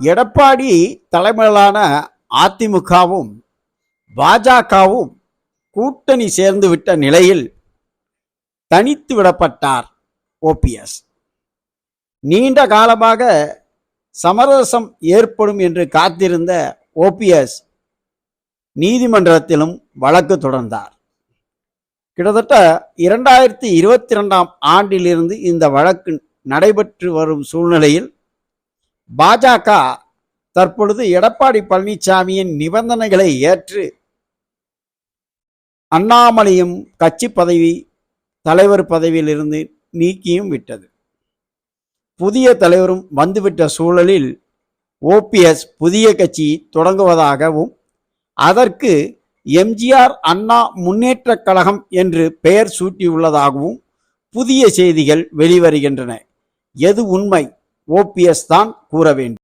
எடப்பாடி தலைமையிலான அதிமுகவும் பாஜகவும் கூட்டணி சேர்ந்து விட்ட நிலையில் தனித்து விடப்பட்டார் ஓபிஎஸ் நீண்ட காலமாக சமரசம் ஏற்படும் என்று காத்திருந்த ஓபிஎஸ் நீதிமன்றத்திலும் வழக்கு தொடர்ந்தார். கிட்டத்தட்ட இரண்டாயிரத்தி இருபத்தி ரெண்டாம் ஆண்டிலிருந்து இந்த வழக்கு நடைபெற்று வரும் சூழ்நிலையில் பாஜக தற்பொழுது எடப்பாடி பழனிசாமியின் நிபந்தனைகளை ஏற்று அண்ணாமலையும் கட்சி பதவி தலைவர் பதவியிலிருந்து நீக்கியும் விட்டது. புதிய தலைவரும் வந்துவிட்ட சூழலில் ஓபிஎஸ் புதிய கட்சி தொடங்குவதாகவும் அதற்கு எம்ஜிஆர் அண்ணா முன்னேற்றக் கழகம் என்று பெயர் சூட்டியுள்ளதாகவும் புதிய செய்திகள் வெளிவருகின்றன. எது உண்மை? ஓபிஎஸ் தான் கூற வேண்டும்.